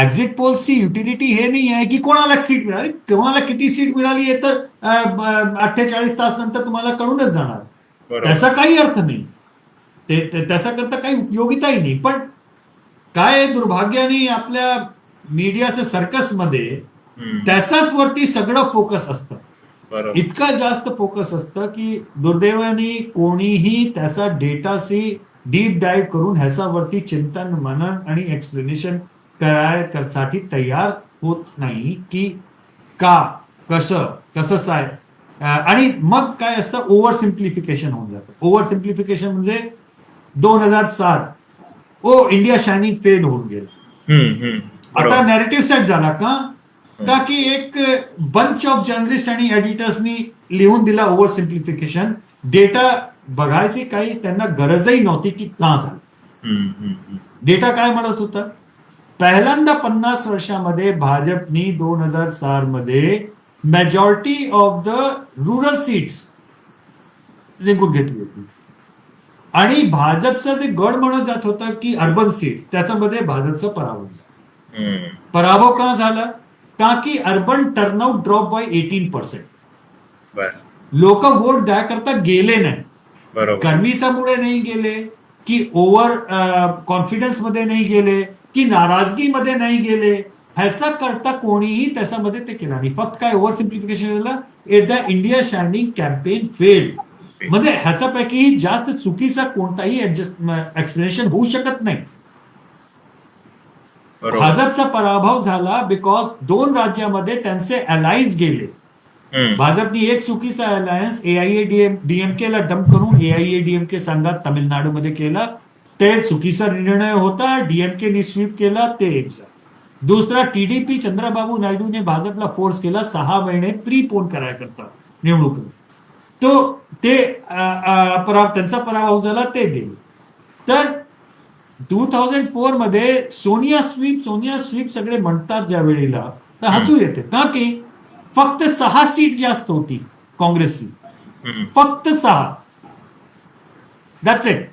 Exit पोल्सची utility हे नाही आहे की कोणाला सीट मिळाली? कोणाला किती सीट मिळाली हे तर अठ्ठेचाळीस तास नंतर तुम्हाला कळूनच जाणार. त्याचा काही अर्थ नाही. ते ते- त्याचा करता काही उपयोगिताही नाही. पण काय दुर्भाग्याने आपल्या मीडियाच्या सर्कसमध्ये त्याचाच वरती सगळं फोकस असतं. इतका जास्त फोकस असतं की दुर्दैवाने कोणीही त्याचा डेटाशी डीप डाईव्ह करून ह्याच्यावरती चिंतन मनन आणि एक्सप्लेनेशन करायसाठी तयार होत नाही की का कसं कसं अं, आणि मग काय असतं? ओव्हर सिम्प्लिफिकेशन होऊन जातं. ओव्हर सिम्प्लिफिकेशन म्हणजे दोन हजार सात ओ इंडिया शायनिंग फेड होऊन गेलं. आता नॅरेटिव्ह सेट झाला का? का की एक बंच ऑफ जर्नलिस्ट आणि एडिटर्सनी लिहून दिला ओव्हर सिम्प्लिफिकेशन डेटा बघायची काही त्यांना गरजही नव्हती की का झालं. डेटा काय म्हणत होता? पहिल्यांदा पन्नास वर्षामध्ये भाजपनी दोन हजार चारमध्ये majority of the rural seats जिंकून घेतली होती. आणि भाजपचं जे गड म्हणत जात होतं की अर्बन सीट्स त्याच्यामध्ये भाजपचा पराभव झाला. पराभव का झाला? का की urban turnout drop by eighteen percent लोक वोट द्याकरता गेले नाही. गर्मीसामुळे नाही गेले की ओव्हर कॉन्फिडन्समध्ये नाही गेले की नाराजगीमध्ये नाही गेले. ह्याचा करता कोणीही त्याच्यामध्ये ते केला नाही. फक्त काय ओव्हर सिम्प्लिफिकेशन झालं at the India shining campaign failed म्हणजे ह्याच्यापैकी जास्त चुकीचा कोणताही ऍडजस्ट एक्सप्लेनेशन होऊ शकत नाही. भाजपचा पराभव झाला बिकॉज दोन राज्यामध्ये त्यांचे अलायन्स गेले. भाजपने एक चुकीचा अलायन्स एआयएडीएम डीएमके ला डंप करून एआयएडीएमके संघात तामिळनाडूमध्ये केला. ते चुकीचा निर्णय होता डीएमके स्वीप केला ते एक झालं. दुसरा टीडीपी चंद्रबाबू नायडूने भाजपला फोर्स केला सहा महिने प्रीपोन करायकरता निवडणूक तो ते पराभ त्यांचा पराभव झाला ते गेले. तर टू थाउजंड फोर मध्ये सोनिया स्वीप सोनिया स्वीप सगळे म्हणतात ज्या वेळेला तर हसू येते. का की? फक्त सहा सीट जास्त होती काँग्रेसची. हम्म. फक्त सहा. That's it